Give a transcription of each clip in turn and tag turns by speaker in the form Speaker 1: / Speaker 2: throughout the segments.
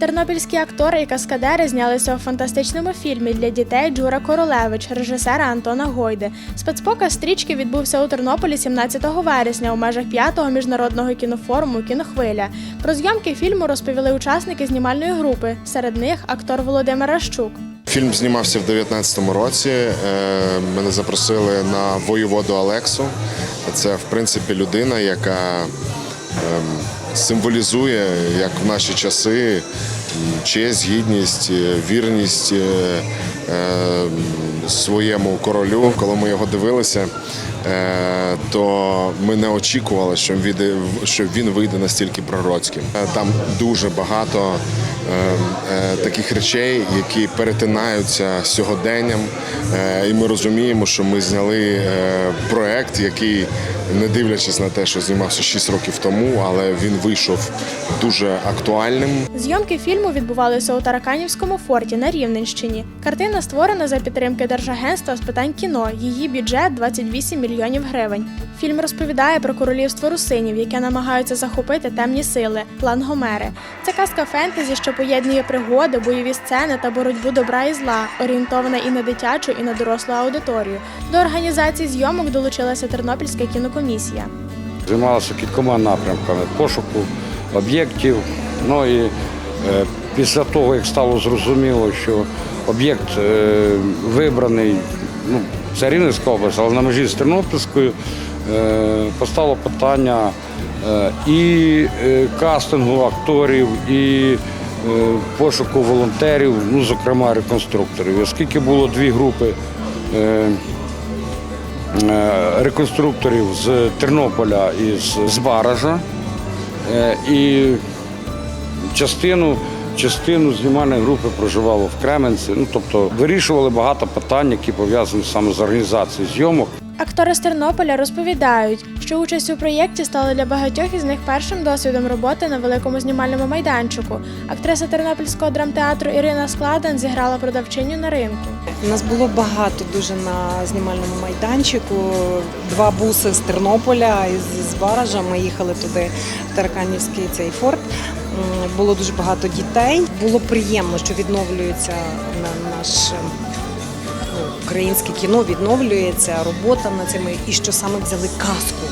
Speaker 1: Тернопільські актори і каскадери знялися у фантастичному фільмі для дітей Джура Королевич, режисера Антона Гойди. Спецпоказ стрічки відбувся у Тернополі 17 вересня у межах 5-го міжнародного кінофоруму Кінохвиля. Про зйомки фільму розповіли учасники знімальної групи. Серед них актор Володимир Ращук.
Speaker 2: Фільм знімався в 2019 році. Е, Мене запросили на воєводу Алексу. Це, в принципі, людина, яка ем, символізує, як в наші часи, честь, гідність, е, вірність е, е, своєму королю. Коли ми його дивилися, то ми не очікували, що він вийде, настільки пророцьким. Там дуже багато таких речей, які перетинаються сьогоденням. Е, І ми розуміємо, що ми зняли е, проект, який, не дивлячись на те, що знімався 6 років тому, але він вийшов дуже актуальним.
Speaker 1: Зйомки фільму відбувалися у Тараканівському форті на Рівненщині. Картина створена за підтримки Держагентства з питань кіно. Її бюджет 28 мільйонів гривень. Фільм розповідає про королівство русинів, яке намагаються захопити темні сили лангомери. Це казка фентезі, що поєднує пригоди, бойові сцени та боротьбу добра і зла, орієнтована і на дитячу, і на дорослу аудиторію. До організації зйомок долучилася Тернопільська кінокомісія.
Speaker 3: Займалася кількома напрямками пошуку об'єктів. Ну і е, після того, як стало зрозуміло, що об'єкт е, вибраний, ну, це Рівненська область, але на межі з Тернопільською, е, постало питання е, і е, кастингу акторів, і пошуку волонтерів, ну, зокрема реконструкторів. Оскільки було дві групи. е, е, реконструкторів з Тернополя і з, Баража. Е, І частину, частину знімальної групи проживало в Кременці. Ну, тобто вирішували багато питань, які пов'язані саме з організацією зйомок.
Speaker 1: Актори з Тернополя розповідають, що участь у проєкті стала для багатьох із них першим досвідом роботи на великому знімальному майданчику. Актриса Тернопільського драмтеатру Ірина Складен зіграла продавчиню на ринку.
Speaker 4: У нас було багато дуже на знімальному майданчику. Два буси з Тернополя і з- з Баража. Ми їхали туди в Тараканівський цей форт. Було дуже багато дітей. Було приємно, що відновлюється на- наш. Українське кіно відновлюється, робота над цими, і що саме взяли казку,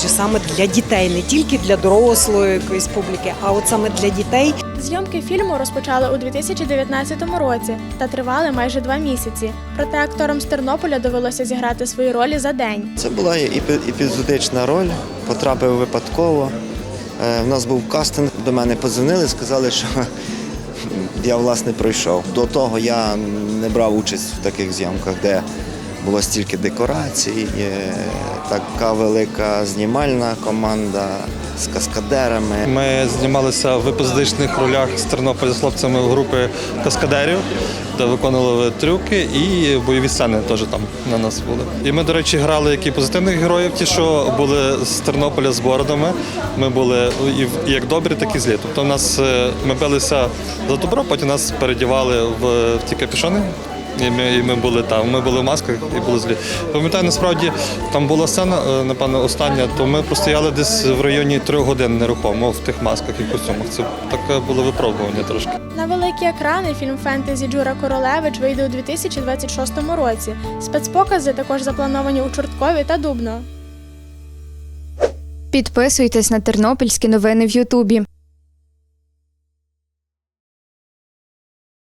Speaker 4: що саме для дітей, не тільки для дорослої якоїсь публіки, а от саме для дітей.
Speaker 1: Зйомки фільму розпочали у 2019 році та тривали майже два місяці. Проте акторам з Тернополя довелося зіграти свої ролі за день.
Speaker 5: Це була епізодична роль, потрапив випадково. Е, В нас був кастинг, до мене подзвонили, сказали, що я власне пройшов. До того я не брав участь в таких зйомках, де було стільки декорацій, така велика знімальна команда з каскадерами.
Speaker 6: Ми знімалися в епізодичних ролях з Тернополя з хлопцями групи каскадерів, де виконували трюки і бойові сцени теж там на нас були. І ми, до речі, грали як і позитивних героїв, ті, що були з Тернополя з бородами. Ми були і як добрі, так і злі. Тобто, у нас е, ми билися за добро, потім нас передівали в, в ті капюшони. І ми, і ми були там, ми були в масках і були злі. Пам'ятаю, насправді там була сцена, е, напевно, остання, то ми простояли десь в районі трьох годин нерухомо в тих масках і костюмах. Це таке було випробування трошки.
Speaker 1: На великі екрани фільм фентезі Джура Королевич вийде у 2026 році. Спецпокази також заплановані у Чорткові та Дубно.
Speaker 7: Підписуйтесь на тернопільські новини в Ютубі.